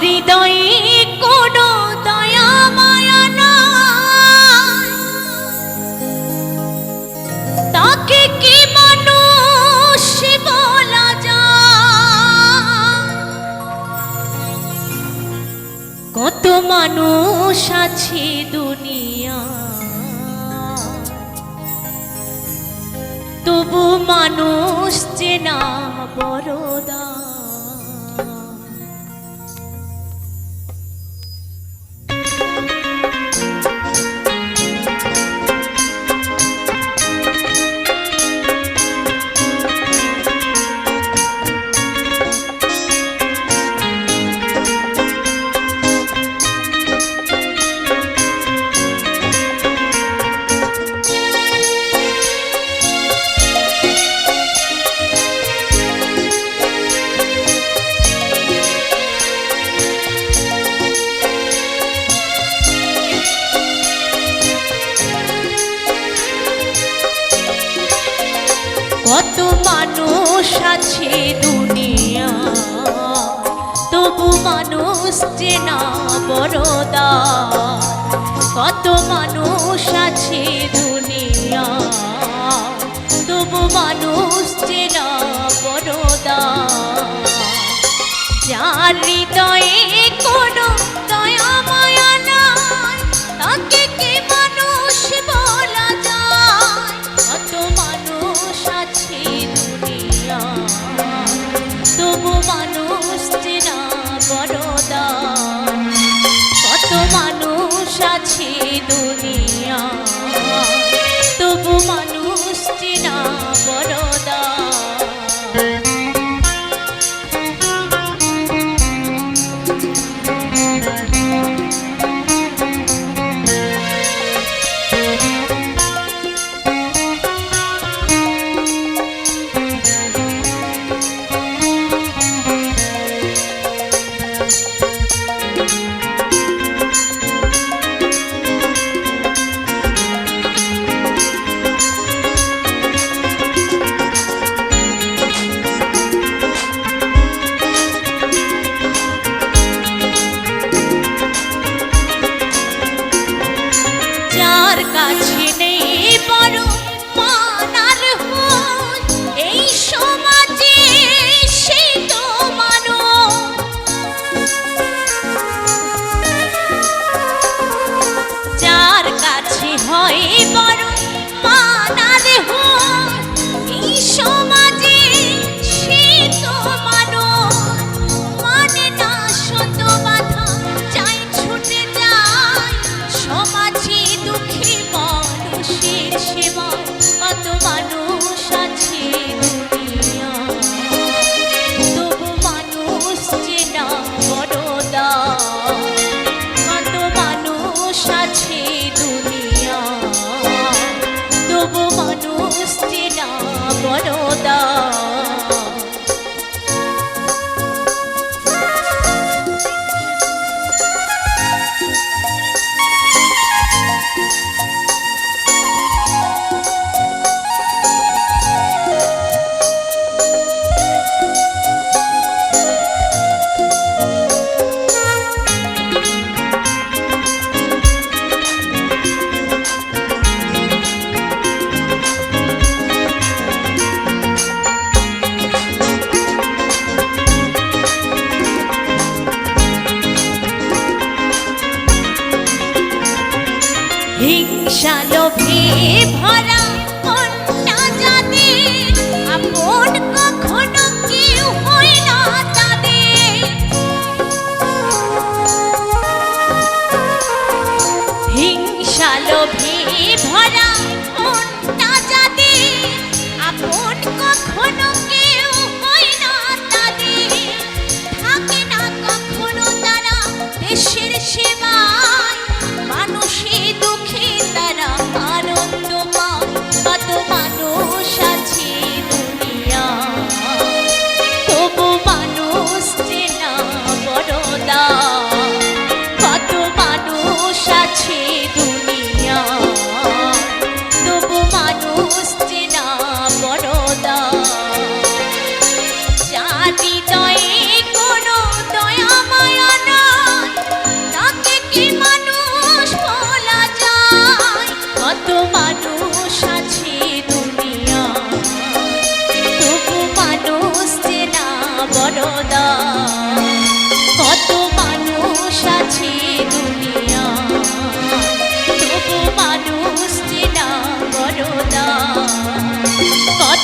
হৃদয়ে কোনো তাকে মানুষ বলা যায়? কত মানুষ আছে দুনিয়া তবু মানুষ চেনা বড়দা কষ্টে না কত মানুষ আছে দুনিয়া তবু মানুষ চেনা না বড়দা যার হৃদয়ে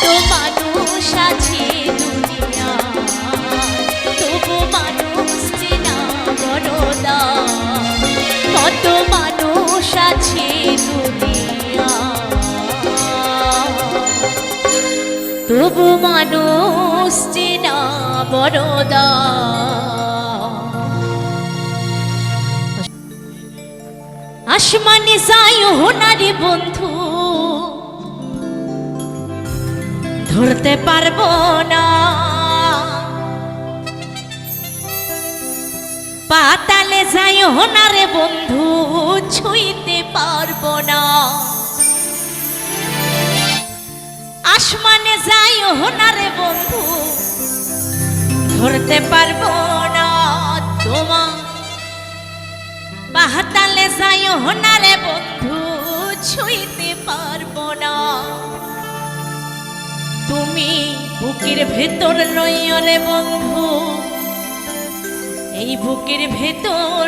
কত তবু মানুষ চেনা বড়দা। কত মানুষ তবু মানুষ চেনা বড়দা। আসমানে যাই হোনারে বন্ধু। ধরতে পারব না। পাতালে যাই হোনারে বন্ধু, ছুঁইতে পারব না। আসমানে যাই হোনারে বন্ধু, ধরতে পারব না তোমার পাহাতালে যাই হোনারে বন্ধু, ছুঁইতে পারব না। তুমি বুকের ভেতর রইয়রে বন্ধু। এই বুকের ভেতর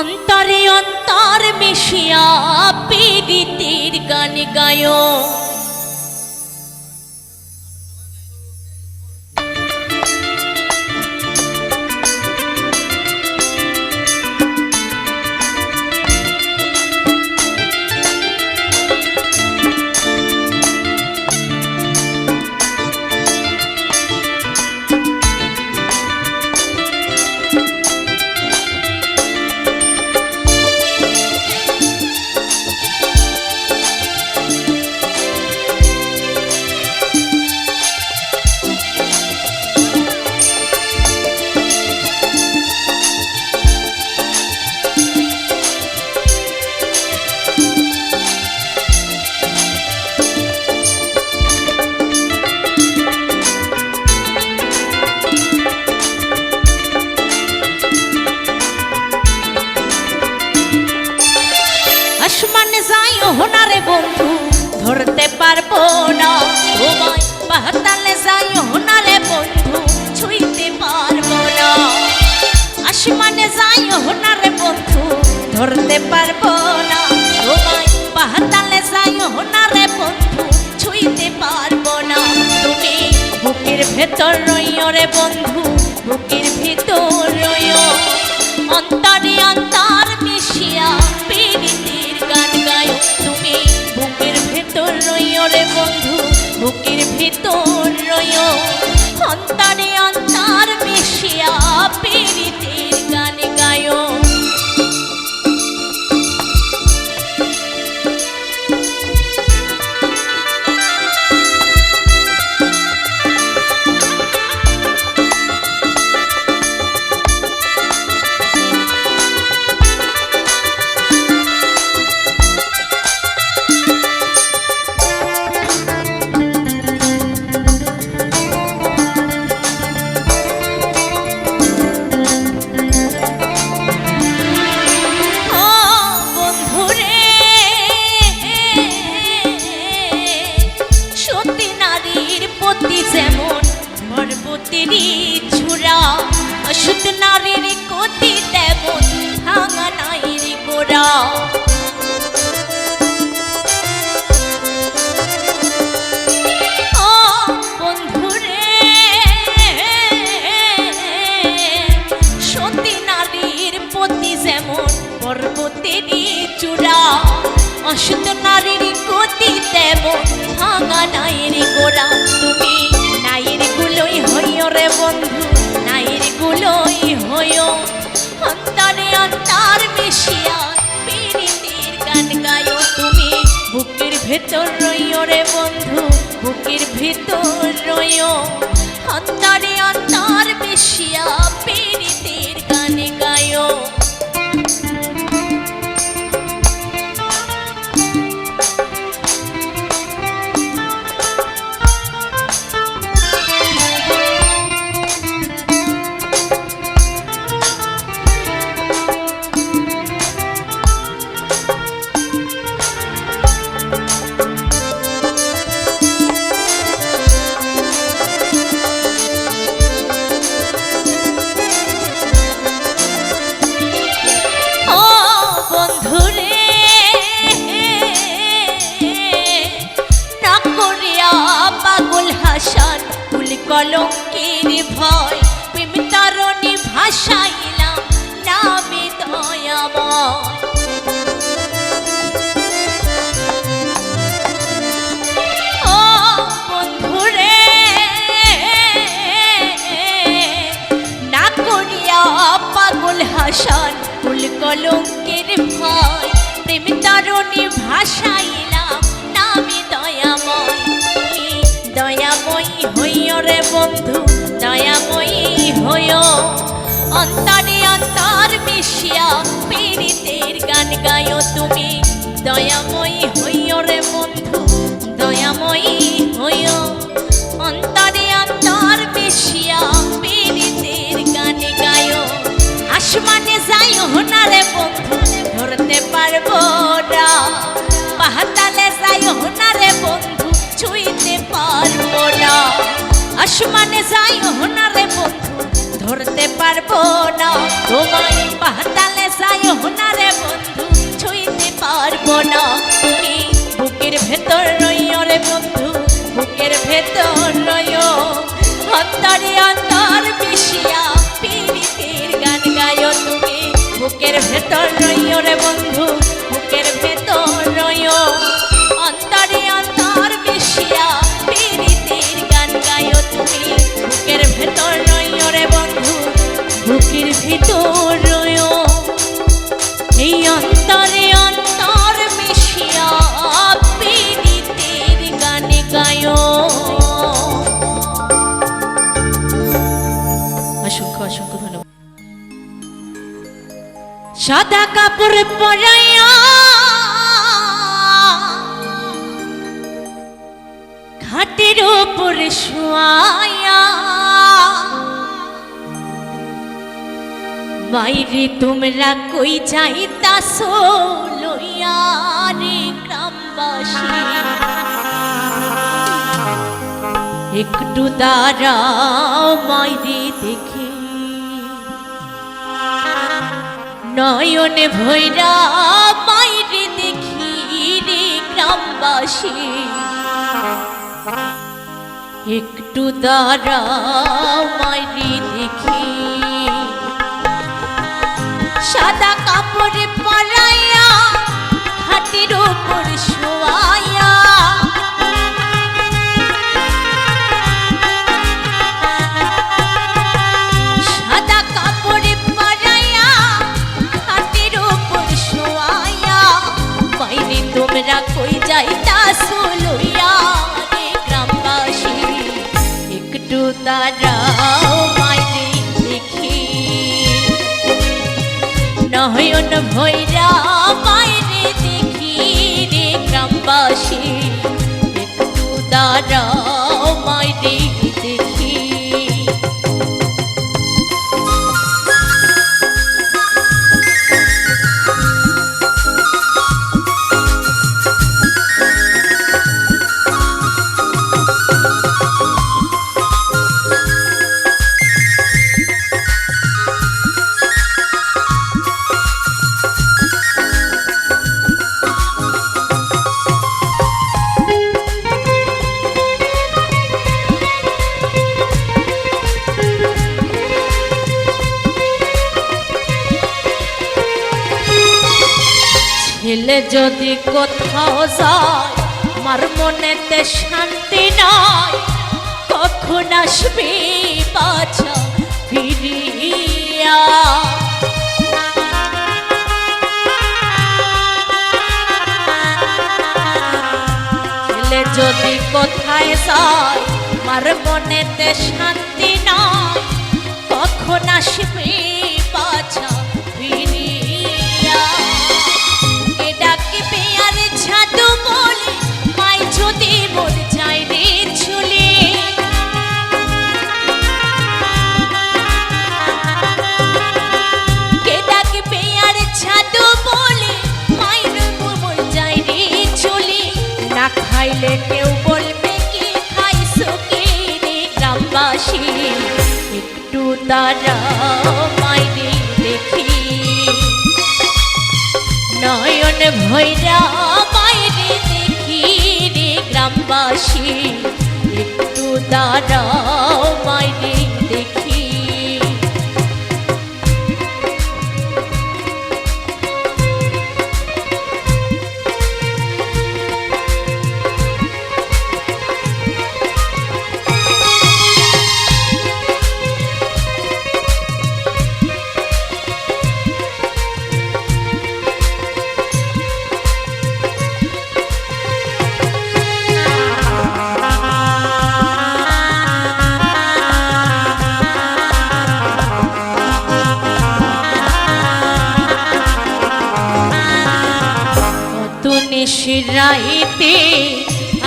অন্তরে অন্তর মিশিয়া পীড়িতির গান গায়। ভেতর রইয় রে বন্ধু, বুকের ভেতর রইয় অন্তরে অন্তর মিশিয়া পীড়িতের গান গায়। তুমি বুকের ভেতর রইয় রে বন্ধু, বুকের ভেতর রইয় অন্তরে অন্তর মিশিয়া পীড়িতের অন্তরে অন্তর মিশিয়া পীড়িতের গান গায়ো তুমি। বুকের ভেতর রইও রে বন্ধু, বুকের ভেতর রইও। অন্তরে অন্তর মিশিয়া পীড়িতের গান গায়ো কলঙ্কের ভয়, প্রেম তরণী ভাসাইলাম নামে দয়াময়। দয়াময়ী হইও রে বন্ধু, দয়াময়ী হইও। অন্তরে অন্তর মিশিয়া পীড়িতের গান গায়ো তুমি, দয়াময়ী হইও রে বন্ধু। আসমানে যাইও না রে বন্ধু ধরতে পারব না। তোমায় পাতালে যাইও না রে বন্ধু, ছুঁইতে পারব না। তুমি সাদা কাপড় পরাইয়া ঘাটের ওপর শোয়াইয়া, বাইরে তোমরা কই যাইতাছ লইয়া রে গ্রামবাসী? একটু দাঁড়াও মাইরে দেখি নয়নে ভৈরা বাইরে দেখি রে গ্রামবাসী। একটু দাঁড়া মাইরে দেখি। সাদা কাপড়ে পরাইয়া হাতির ওপর শোয়াইয়া ভৈরা বাইরে দেখি রে গ্রামবাসী। একটু দাঁড়াও। ছেলে যদি কোথাও যায় আমার মনেতে শান্তি নয় কখন আসবে বাছা ফিরিয়া? যদি কোথায় যায় আমার মনেতে শান্তি নয় কখন আসবে দাঁড়াও মাইরে দেখি। নয়ন ভৈরা বাইরে দেখি রে গ্রামবাসী। একটু দাঁড়াও রাইতে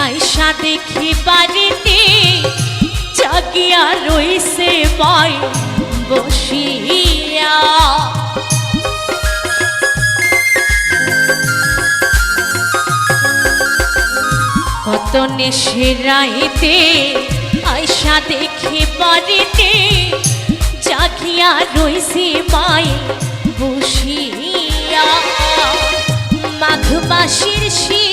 আয়সা দেখি বাড়িতে, জাগিয়া রইছে মাই বসিয়া। কত নেশে রাইতে আয়সা দেখি বাড়িতে, জাগিয়া রইছে মাই বসিয়া। মাঘ মাসের শীতে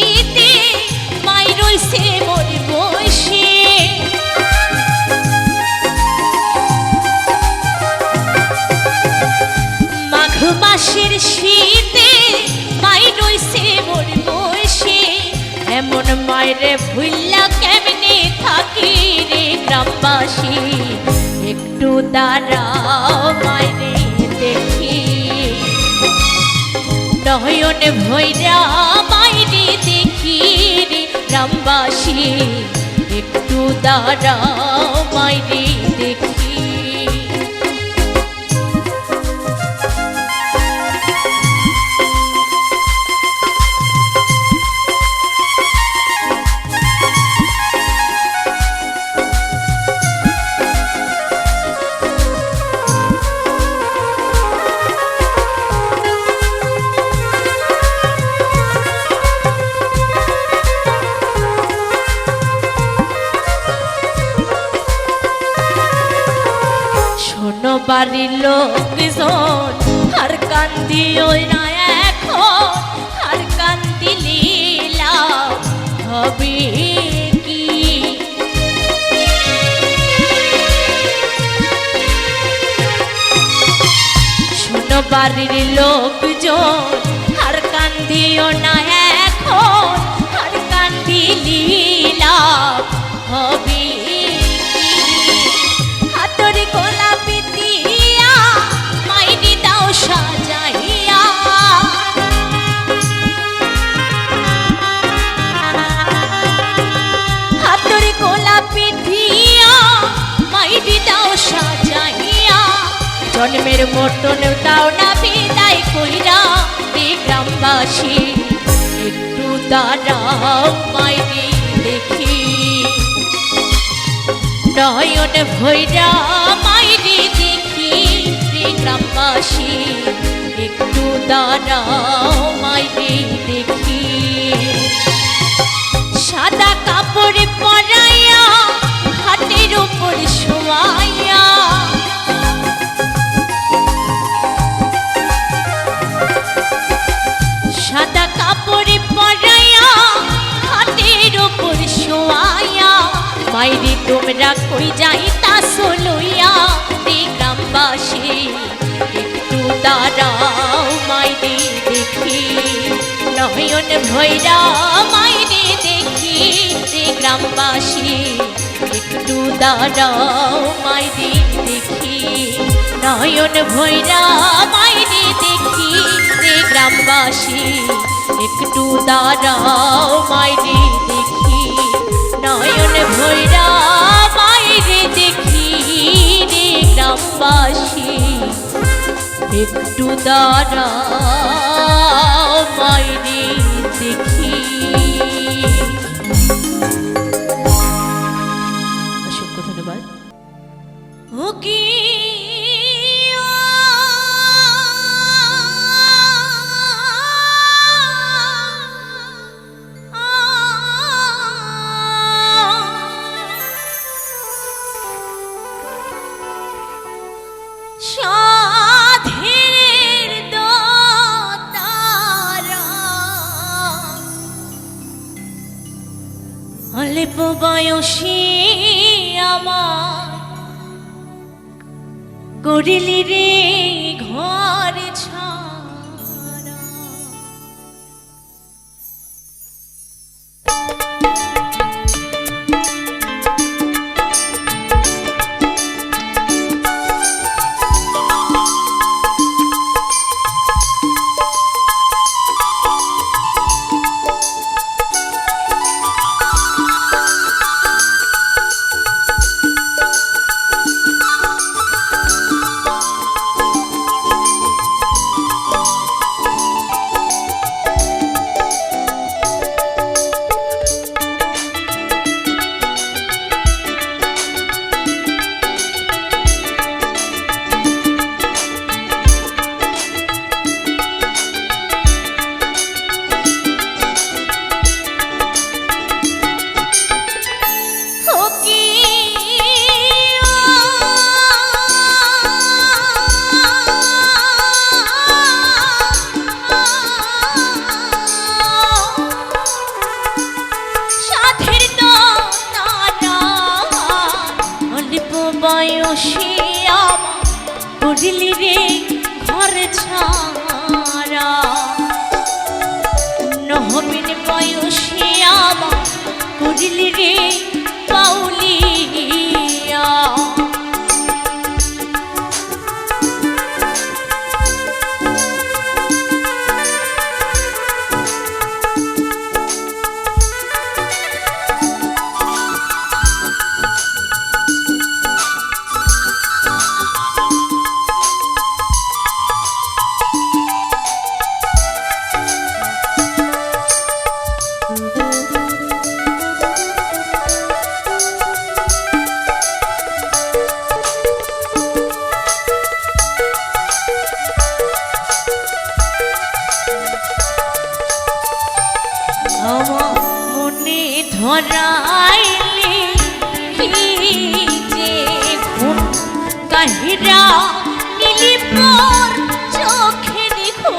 দাঁড়াও মায়েরে দেখি। ভৈরা মাইরে দেখি রে গ্রামবাসী একটু দাঁড়াও মাইরে দেখি। বাড়ির লোকজন আর কান্দিও না এখন আর কান্দিলি লাভ হবে বাড়ির লোকজন আর কান্দিও না মতন কইরা একটু দাঁড়াও মাইরি দেখি। নয়ন ভৈরা মাইরে দেখি একটু দাঁড়াও মাইরে দেখি। সাদা কাপড় পরাইয়া হাতের উপর শোয়াইয়া তোমরা কই যাইতা লইয়া রে গ্রামবাসী একটু দাঁড়াও মাইরে দেখি। নয়ন ভৈরা মাইরে দেখি রে গ্রামবাসী একটু দাঁড়াও মাইরে দেখি। নয়ন ভৈরা মাইরে দেখি রে গ্রামবাসী একটু দাঁড়াও মাইরে দেখি। নয়ন মাইরে দেখি রে গ্রামবাসী। একটু দাঁড়াও মাইরে দেখি। অসংখ্য ধন্যবাদ। করিলি বুঝলি রে নীলিপ্রর চোখে দেখো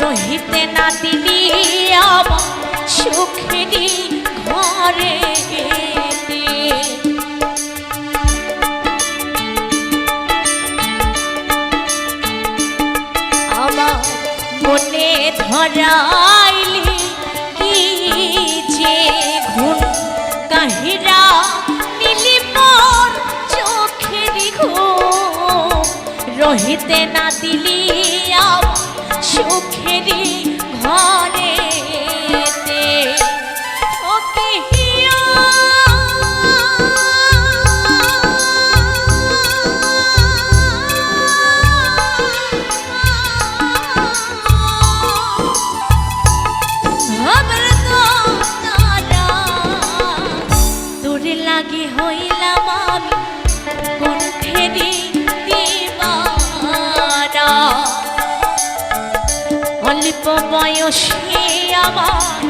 রহিতে না দিলি আমার সুখেরি ঘরে আমার মনে ধরা আসতে না দিলি সুখেরই ঘরে। অল্প বয়সে আমার?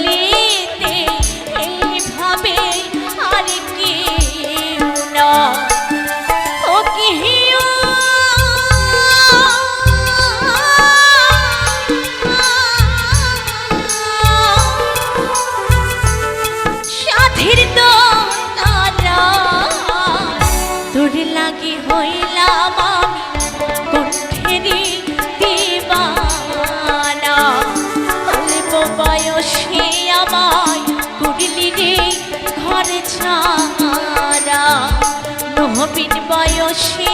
বলে 心。